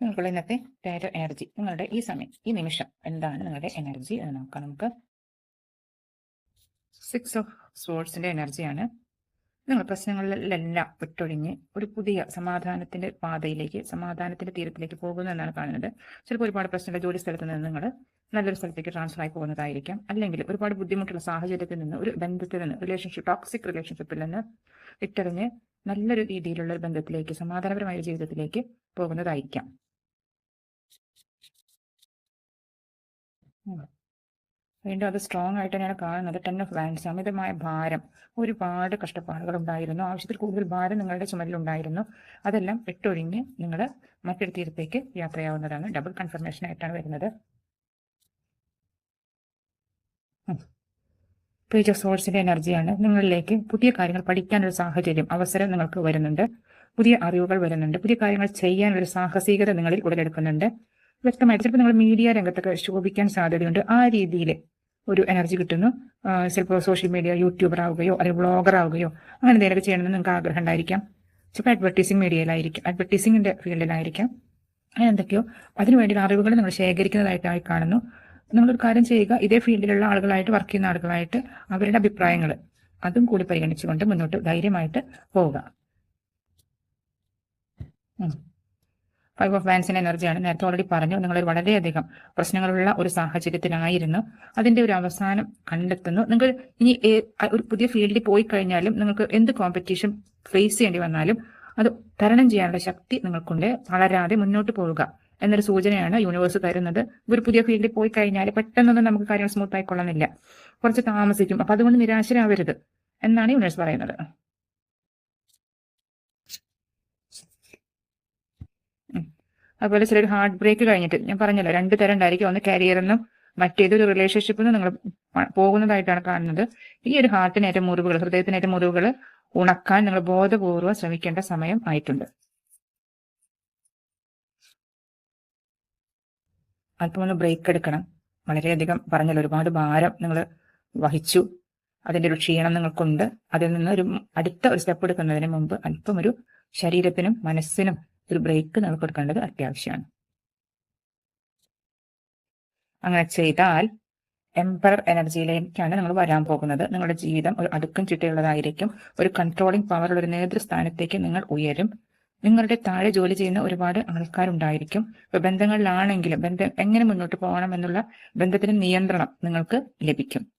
നിങ്ങൾക്കുള്ള ഇന്നത്തെ tarot energy നിങ്ങളുടെ ഈ സമയം ഈ നിമിഷം എന്താണ് നിങ്ങളുടെ എനർജി എന്ന് നോക്കാം നമുക്ക്. സിക്സ് ഓഫ് സ്പോർട്സിന്റെ എനർജിയാണ് നിങ്ങൾ പ്രശ്നങ്ങളിലെല്ലാം വിട്ടൊഴിഞ്ഞ് ഒരു പുതിയ സമാധാനത്തിന്റെ പാതയിലേക്ക് സമാധാനത്തിന്റെ തീരത്തിലേക്ക് പോകുന്നു എന്നാണ് കാണുന്നത്. ചിലപ്പോൾ ഒരുപാട് പ്രശ്നങ്ങൾ ജോലി സ്ഥലത്ത് നിന്ന് നിങ്ങൾ നല്ലൊരു സ്ഥലത്തേക്ക് ട്രാൻസ്ഫർ ആയി പോകുന്നതായിരിക്കാം. അല്ലെങ്കിൽ ഒരുപാട് ബുദ്ധിമുട്ടുള്ള സാഹചര്യത്തിൽ നിന്ന് ഒരു ബന്ധത്തിൽ നിന്ന് റിലേഷൻഷിപ്പ് ടോക്സിക് റിലേഷൻഷിപ്പിൽ നിന്ന് വിട്ടറിഞ്ഞ് നല്ലൊരു രീതിയിലുള്ള ഒരു ബന്ധത്തിലേക്ക് സമാധാനപരമായ ജീവിതത്തിലേക്ക് പോകുന്നതായിരിക്കാം. വീണ്ടും അത് സ്ട്രോങ് ആയിട്ട് തന്നെയാണ് കാണുന്നത്. ടെൻ ഓഫ് വാൻസ് അമിതമായ ഭാരം. ഒരുപാട് കഷ്ടപ്പാടുകൾ ഉണ്ടായിരുന്നു. ആവശ്യത്തിൽ കൂടുതൽ ഭാരം നിങ്ങളുടെ ചുമലിലുണ്ടായിരുന്നു അതെല്ലാം വിട്ടൊഴിഞ്ഞ് നിങ്ങൾ മറ്റൊരു തീരത്തേക്ക് യാത്രയാവുന്നതാണ്. ഡബിൾ കൺഫർമേഷൻ ആയിട്ടാണ് വരുന്നത്. പേജ് ഓഫ് സോൾസിന്റെ എനർജിയാണ് നിങ്ങളിലേക്ക് പുതിയ കാര്യങ്ങൾ പഠിക്കാനൊരു സാഹചര്യം അവസരം നിങ്ങൾക്ക് വരുന്നുണ്ട്. പുതിയ അറിവുകൾ വരുന്നുണ്ട്. പുതിയ കാര്യങ്ങൾ ചെയ്യാനൊരു സാഹസികത നിങ്ങളിൽ ഉടലെടുക്കുന്നുണ്ട്. വ്യക്തമായിട്ട്. ചിലപ്പോൾ നിങ്ങൾ മീഡിയ രംഗത്തൊക്കെ ശോഭിക്കാൻ സാധ്യതയുണ്ട്. ആ രീതിയിൽ ഒരു എനർജി കിട്ടുന്നു. ചിലപ്പോൾ സോഷ്യൽ മീഡിയ യൂട്യൂബർ ആവുകയോ അല്ലെങ്കിൽ ബ്ലോഗർ ആവുകയോ അങ്ങനെ എന്തെങ്കിലുമൊക്കെ ചെയ്യണമെന്ന് നിങ്ങൾക്ക് ആഗ്രഹം ഉണ്ടായിരിക്കാം. ചിലപ്പോൾ അഡ്വർട്ടൈസിങ് മീഡിയയിലായിരിക്കും അഡ്വർട്ടൈസിങ്ങിന്റെ ഫീൽഡിലായിരിക്കാം. അങ്ങനെ എന്തൊക്കെയോ. അതിനുവേണ്ടി അറിവുകൾ നിങ്ങൾ ശേഖരിക്കുന്നതായിട്ടായി കാണുന്നു. നിങ്ങളൊരു കാര്യം ചെയ്യുക. ഇതേ ഫീൽഡിലുള്ള ആളുകളായിട്ട് വർക്ക് ചെയ്യുന്ന ആളുകളായിട്ട് അവരുടെ അഭിപ്രായങ്ങൾ അതും കൂടി പരിഗണിച്ചുകൊണ്ട് മുന്നോട്ട് ധൈര്യമായിട്ട് പോവുക. ഫൈവ് ഓഫ് വാൻസിന്റെ എനർജിയാണ് നേരത്തെ ഓൾറെഡി പറഞ്ഞു. നിങ്ങൾ വളരെയധികം പ്രശ്നങ്ങളുള്ള ഒരു സാഹചര്യത്തിലായിരുന്നു. അതിന്റെ ഒരു അവസാനം കണ്ടെത്തുന്നു. നിങ്ങൾ ഇനി ഒരു പുതിയ ഫീൽഡിൽ പോയി കഴിഞ്ഞാലും നിങ്ങൾക്ക് എന്ത് കോമ്പറ്റീഷൻ ഫേസ് ചെയ്യേണ്ടി വന്നാലും അത് തരണം ചെയ്യാനുള്ള ശക്തി നിങ്ങൾക്കുണ്ട്. വളരാതെ മുന്നോട്ട് പോവുക എന്നൊരു സൂചനയാണ് യൂണിവേഴ്സ് തരുന്നത്. ഒരു പുതിയ ഫീൽഡിൽ പോയി കഴിഞ്ഞാൽ പെട്ടെന്നൊന്നും നമുക്ക് കാര്യങ്ങൾ സ്മൂത്ത് ആയിക്കൊള്ളുന്നില്ല കുറച്ച് താമസിക്കും. അപ്പൊ അതുകൊണ്ട് നിരാശരാവരുത് എന്നാണ് യൂണിവേഴ്സ് പറയുന്നത്. അതുപോലെ ചിലർ ഹാർട്ട് ബ്രേക്ക് കഴിഞ്ഞിട്ട് ഞാൻ പറഞ്ഞല്ലോ രണ്ട് തരം ഉണ്ടായിരിക്കും. ഒന്ന് കരിയറെന്നും മറ്റേതൊരു റിലേഷൻഷിപ്പിൽ നിന്ന് നിങ്ങൾ പോകുന്നതായിട്ടാണ് കാണുന്നത്. ഈ ഒരു ഹാർട്ടിനേറ്റ മുറിവുകൾ ഹൃദയത്തിനേറ്റ മുറിവുകൾ ഉണക്കാൻ നിങ്ങൾ ബോധപൂർവം ശ്രമിക്കേണ്ട സമയം ആയിട്ടുണ്ട്. അല്പം ഒന്ന് ബ്രേക്ക് എടുക്കണം. വളരെയധികം പറഞ്ഞല്ലോ ഒരുപാട് ഭാരം നിങ്ങൾ വഹിച്ചു. അതിന്റെ ഒരു ക്ഷീണം നിങ്ങൾക്കുണ്ട്. അതിൽ നിന്ന് ഒരു അടുത്ത ഒരു സ്റ്റെപ്പ് എടുക്കുന്നതിന് മുമ്പ് അല്പം ഒരു ശരീരത്തിനും മനസ്സിനും ഒരു ബ്രേക്ക് നമുക്ക് കൊടുക്കേണ്ടത് അത്യാവശ്യമാണ്. അങ്ങനെ ചെയ്താൽ എംപറർ എനർജിയിലേക്കാണ് നിങ്ങൾ വരാൻ പോകുന്നത്. നിങ്ങളുടെ ജീവിതം ഒരു അടുക്കും ചിട്ടയുള്ളതായിരിക്കും. ഒരു കൺട്രോളിംഗ് പവറുള്ള ഒരു നേതൃസ്ഥാനത്തേക്ക് നിങ്ങൾ ഉയരും. നിങ്ങളുടെ താഴെ ജോലി ചെയ്യുന്ന ഒരുപാട് ആൾക്കാരുണ്ടായിരിക്കും. ഇപ്പൊ ബന്ധങ്ങളിലാണെങ്കിലും ബന്ധം എങ്ങനെ മുന്നോട്ട് പോകണം എന്നുള്ള ബന്ധത്തിന് നിയന്ത്രണം നിങ്ങൾക്ക് ലഭിക്കും.